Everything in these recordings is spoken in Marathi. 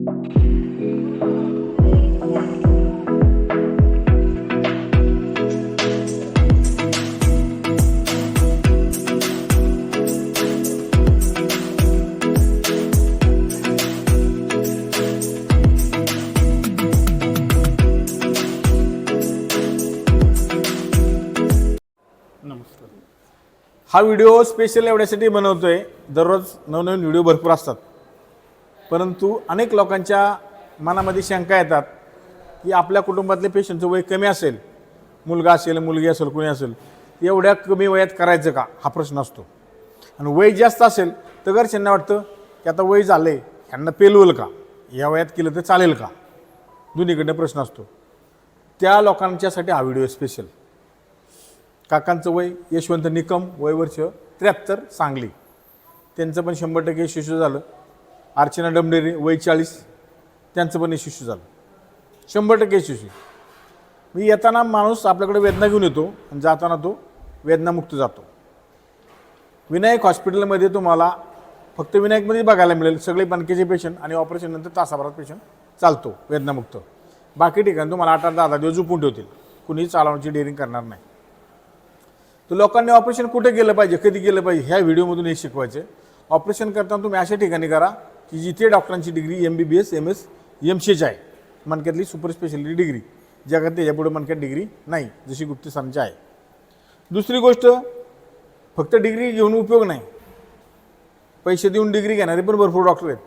हा व्हिडिओ स्पेशल एवढ्यासाठी बनवतोय दररोज नवनवीन व्हिडिओ भरपूर असतात. परंतु अनेक लोकांच्या मनामध्ये शंका येतात की आपल्या कुटुंबातले पेशंटचं वय कमी असेल मुलगा असेल मुलगी असेल कुणी असेल एवढ्या कमी वयात करायचं का? हा प्रश्न असतो. आणि वय जास्त असेल तर घरच्यांना वाटतं की आता वय झालं आहे ह्यांना पेलवल का? या वयात केलं तर चालेल का? दोन्हीकडनं प्रश्न असतो. त्या लोकांच्यासाठी हा व्हिडिओ स्पेशल काकांचं वय यशवंत निकम वय वर्ष त्र्याहत्तर सांगली. त्यांचं पण शंभर टक्के यशस्वी झालं. अर्चना डमडेरे वय चाळीस. त्यांचं पण यशस्वी झालं. शंभर टक्के यशस्वी मी येताना माणूस आपल्याकडे वेदना घेऊन येतो आणि जाताना तो वेदनामुक्त जातो. विनायक हॉस्पिटलमध्ये तुम्हाला फक्त विनायकमध्ये बघायला मिळेल. सगळे बनकेचे पेशंट आणि ऑपरेशननंतर तासाभरात पेशंट चालतो वेदनामुक्त. बाकी ठिकाणी तुम्हाला आठ आठ दहा दहा दिवस झोपून ठेवतील. कुणीही चालवण्याची डेअरिंग करणार नाही. तर लोकांनी ऑपरेशन कुठे केलं पाहिजे कधी केलं पाहिजे ह्या व्हिडिओमधून हे शिकवायचे ऑपरेशन करताना तुम्ही अशा ठिकाणी करा. की जिथे डॉक्टरांची degree M B B S M S M C H आहे. मणक्यातली सुपर स्पेशालिटी डिग्री जगात त्याच्यापुढे मणक्यात डिग्री नाही जशी गुप्त सरांची आहे. दुसरी गोष्ट फक्त डिग्री घेऊन उपयोग नाही. पैसे देऊन डिग्री घेणारे पण भरपूर डॉक्टर आहेत.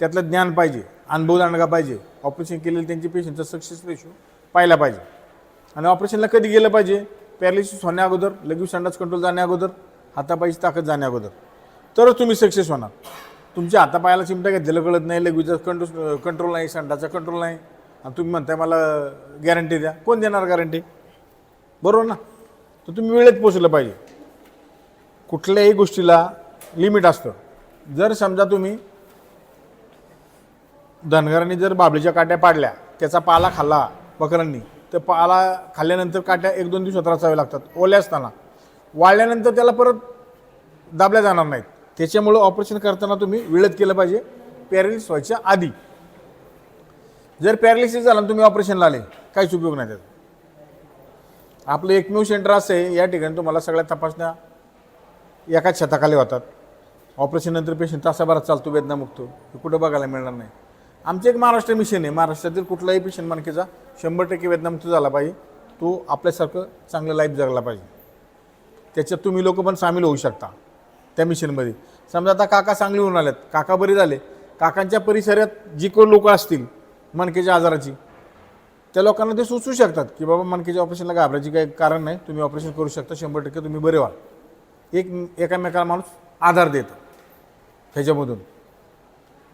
त्यातलं ज्ञान पाहिजे अनुभव दांडगा पाहिजे ऑपरेशन केलेलं त्यांचे पेशंटचा सक्सेस रेशो पाहिला पाहिजे. आणि ऑपरेशनला कधी गेलं पाहिजे? पॅरालिसिस होण्या अगोदर लगेच संडास कंट्रोल जाण्या अगोदर हातापायची ताकद जाण्या अगोदर. तरच तुम्ही सक्सेस होणार. तुमच्या हातापायाला चिमटा घेतलेलं कळत नाही लगेच कंट्रोल कंट्रोल नाही संडाचा कंट्रोल नाही. आणि तुम्ही म्हणताय मला गॅरंटी द्या. कोण देणार गॅरंटी बरोबर ना? तर तुम्ही वेळेत पोचलं पाहिजे. कुठल्याही गोष्टीला लिमिट असतं. जर समजा तुम्ही धनगरांनी जर बाबलीच्या काट्या पाडल्या त्याचा पाला खाल्ला बकरांनी तर पाला खाल्ल्यानंतर काट्या एक दोन दिवसात राचाव्या लागतात ओल्या असताना. वाळल्यानंतर त्याला परत दाबल्या जाणार नाहीत. त्याच्यामुळं ऑपरेशन करताना तुम्ही वेळेत केलं पाहिजे. पॅरालिसिस व्हायच्या आधी. जर पॅरालिसिस झाला तुम्ही ऑपरेशनला आले काहीच उपयोग नाही त्याचा. आपलं एकमेव सेंटर असं आहे या ठिकाणी तुम्हाला सगळ्या तपासण्या एकाच छताखाली होतात. ऑपरेशननंतर पेशंट तासाभरात चालतो वेदनामुक्त हे कुठं बघायला मिळणार नाही. आमचं एक महाराष्ट्र मिशन आहे. महाराष्ट्रातील कुठलाही पेशंट मानकेचा शंभर टक्के वेदनामुक्त झाला पाहिजे. तो आपल्यासारखं चांगलं लाईफ जगला पाहिजे. त्याच्यात तुम्ही लोक पण सामील होऊ शकता. त्या मिशनमध्ये समजा आता काका चांगले होऊन काका बरे झाले. काकांच्या परिसरात जी कोण लोक असतील मनकेच्या आजाराची त्या लोकांना ते सुचू शकतात की बाबा मनकेच्या ऑपरेशनला घाबरायची काही कारण नाही. तुम्ही ऑपरेशन करू शकता. शंभर टक्के तुम्ही बरे व्हाल एक एकामेकाला माणूस आधार देतं ह्याच्यामधून.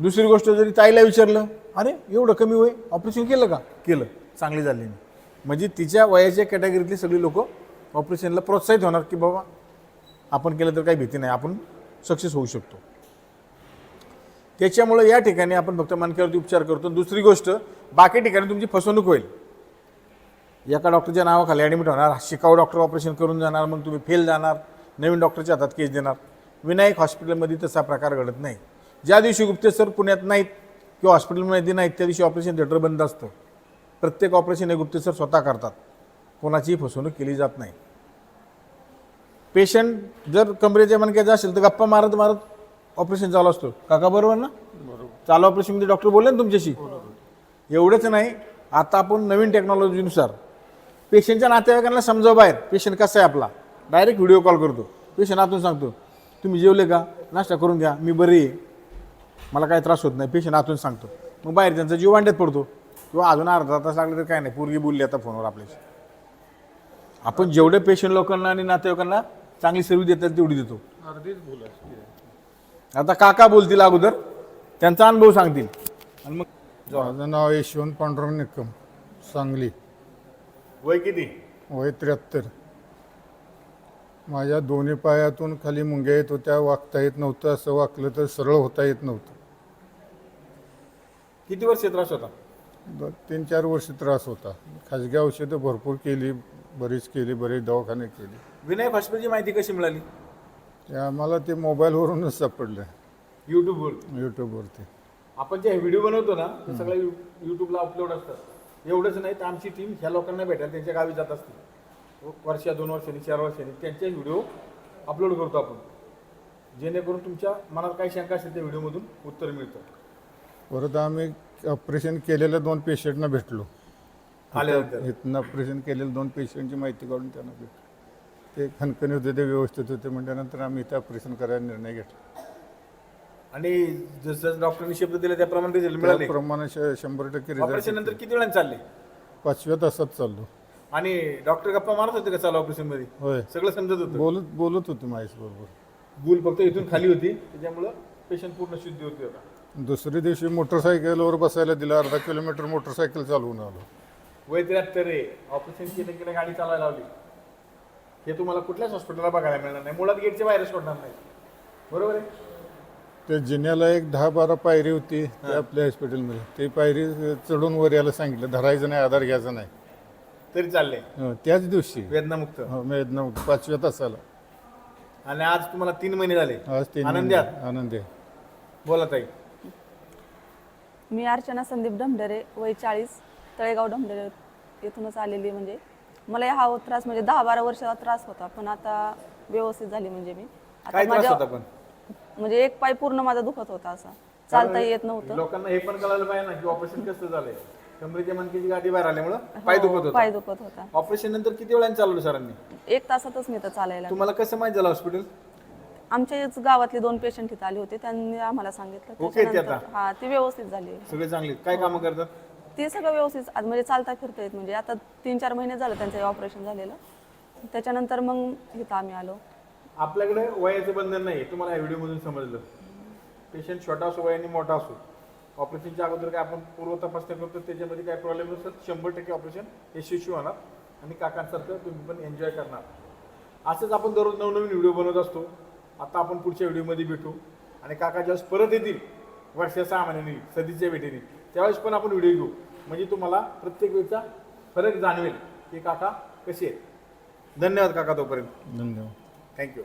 दुसरी गोष्ट जरी ताईला विचारलं अरे एवढं कमी वय? ऑपरेशन केलं का? केलं. चांगली झाली. नाही म्हणजे तिच्या वयाच्या कॅटेगरीतली सगळी लोक ऑपरेशनला प्रोत्साहित होणार की बाबा आपण केलं तर काही भीती नाही आपण सक्सेस होऊ शकतो. त्याच्यामुळे या ठिकाणी आपण फक्त मानक्यावरती उपचार करतो. दुसरी गोष्ट बाकी ठिकाणी तुमची फसवणूक होईल. एका डॉक्टरच्या नावाखाली ॲडमिट होणार शिकाऊ डॉक्टर ऑपरेशन करून जाणार मग तुम्ही फेल जाणार नवीन डॉक्टरच्या हातात केस देणार. विनायक हॉस्पिटलमध्ये तसा प्रकार घडत नाही. ज्या दिवशी गुप्तेश्वर पुण्यात नाहीत किंवा हॉस्पिटलमध्ये नाहीत त्या दिवशी ऑपरेशन थिएटर बंद असतं. प्रत्येक ऑपरेशन हे गुप्तेश्वर स्वतः करतात. कोणाचीही फसवणूक केली जात नाही. पेशंट जर कमरेच्या मणक्याचा असेल तर गप्पा मारत मारत ऑपरेशन चालू असतो. काका बरोबर ना? बरोबर. चालू ऑपरेशनमध्ये डॉक्टर बोलले ना तुमच्याशी? एवढंच नाही आता आपण नवीन टेक्नॉलॉजीनुसार पेशंटच्या नातेवाईकांना समजावं बाहेर. पेशंट कसा आहे आपला? डायरेक्ट व्हिडिओ कॉल करतो. पेशंट आतून सांगतो तुम्ही जेवले का? नाश्ता करून घ्या. मी बरी आहे. मला काही त्रास होत नाही. पेशंट आतून सांगतो. मग बाहेर त्यांचा जीव वांड्यात पडतो. किंवा अजून अर्धा तास लागले तर काय नाही. पोरगी बोलली आता फोनवर आपल्याशी. आपण जेवढे पेशंट लोकांना आणि नातेवाईकांना चांगली सर्व्हिस देतात तेवढी देतो. अर्धीच भूल असते. आता काका बोलतील अगोदर त्यांचा अनुभव सांगतील. आणि मग माझं नाव यशवंत पांडुरंग निकम सांगली. वय किती? वय त्र्याहत्तर. माझ्या दोन्ही पायातून खाली मुंग्या येत होत्या वागता येत नव्हतं असं वाकलं तर सरळ होता येत नव्हतं. किती वर्ष त्रास होता? तीन चार वर्ष त्रास होता. खाजगी औषधं भरपूर केली बरीच केली बरेच दवाखाने केले. विनायक हॉस्पिटलची माहिती कशी मिळाली? ते आम्हाला ते मोबाईलवरूनच सापडलं यूट्यूबवर यूट्यूबवरती आपण जे व्हिडिओ बनवतो ना ते सगळं यू यूट्यूबला अपलोड असतात. एवढंच नाही तर आमची टीम ह्या लोकांना भेटायला त्यांच्या गावी जात असते वर्षा दोन वर्षांनी चार वर्षांनी त्यांचे व्हिडिओ अपलोड करतो आपण. जेणेकरून तुमच्या मनात काही शंका असेल त्या व्हिडिओमधून उत्तर मिळतं. परत आम्ही ऑपरेशन केलेल्या दोन पेशंटना भेटलो. आल्यानंतर इथनं ऑपरेशन केलेल्या दोन पेशंटची माहिती काढून त्यांना भेटलो. ते खणखणी होते ते व्यवस्थित होते म्हटल्यानंतर आम्ही इथं ऑपरेशन करायला निर्णय घेतला. आणि जसं डॉक्टरनी शब्द दिले त्याप्रमाणे रिझल्ट मिळाले. त्याप्रमाणे श- शंभर टक्के ऑपरेशन रिझल्ट नंतर किती वेळाने चालले? पाचव्या तासात चाललो. आणि डॉक्टर गप्पा मारत होते का चालू ऑपरेशनमध्ये? होय. सगळं समजत होतं. बोलत बोलत होते माझ्याच बरोबर. गुल फक्त इथून खाली होती त्याच्यामुळं पेशंट पूर्ण शुद्धी होती होता दुसऱ्या दिवशी मोटरसायकलवर बसायला दिलं अर्धा किलोमीटर मोटरसायकल चालवून आलो. वय त्र्याहत्तर रे ऑपरेशन केलं केलं गाडी चालवायला लावली. हे तुम्हाला कुठल्याच हॉस्पिटलला बघायला मिळणार नाही. मुळात गेटच्या बाहेर सोडणार नाही. बरोबर आहे? त्या जिन्याला एक दहा बारा पायरी होती त्या आपल्या हॉस्पिटलमध्ये ते पायरी चढून वर यायला सांगितलं. धरायचं नाही आधार घ्यायचा नाही. तरी चालले हं, त्याच दिवशी. वेदनामुक्त. हो, एकदम पाचव्या तासाला. आणि आज तुम्हाला तीन महिने झाले. आज ते आनंदी आहात? आनंदी आहे. बोला ताई. मी अर्चना संदीप ढमढरे वय चाळीस. तळेगाव ढमढरे येथूनच आलेली म्हणजे. मला हा त्रास म्हणजे दहा बारा वर्षाचा त्रास होता पण आता व्यवस्थित झाली म्हणजे मी. काय त्रास होता पण? म्हणजे एक पाय पूर्ण माझा दुखत होता असा. चालता येत नव्हतं. लोकांना हे पण कळायला पाहिजे ना की ऑपरेशन कसं झालंय. कमरेच्या मनकेची गाठी बाहेर आल्यामुळं पाय दुखत होता. हो, पाय दुखत होता. ऑपरेशन नंतर किती वेळाने चालवलं सरांनी? एक तासातच मी तर चालायला. तुम्हाला कसं माहीत झालं हॉस्पिटल? आमच्याच गावातले दोन पेशंट इथे आले होते त्यांनी आम्हाला सांगितलं. ओके ते हा ते व्यवस्थित झाले. सगळे चांगले काय कामं करतात? ते सगळं व्यवस्थित आज म्हणजे चालता फिरता येत म्हणजे आता तीन चार महिने झालं त्यांचं ऑपरेशन झालेलं. त्याच्यानंतर मग इथं आम्ही आलो. आपल्याकडे वयाचं बंधन नाही तुम्हाला या व्हिडिओमधून समजलं. पेशंट छोटा असो वयाने मोठा असो ऑपरेशनच्या अगोदर काय आपण पूर्व तपासणी करतो त्याच्यामध्ये काय प्रॉब्लेम नसतात शंभर टक्के ऑपरेशन यशस्वी होणार आणि काकांसारखं तुम्ही पण एन्जॉय करणार. असंच आपण दररोज नवनवीन व्हिडिओ बनवत असतो. आता आपण पुढच्या व्हिडिओमध्ये भेटू. आणि काका ज्यावेळेस परत येतील वर्ष सहा महिन्यांनी सदीच्या भेटीने. त्यावेळेस पण आपण व्हिडिओ घेऊ. म्हणजे तुम्हाला प्रत्येक वेळचा फरक जाणवेल की काका कसे आहेत. धन्यवाद काका तोपर्यंत. धन्यवाद. थँक्यू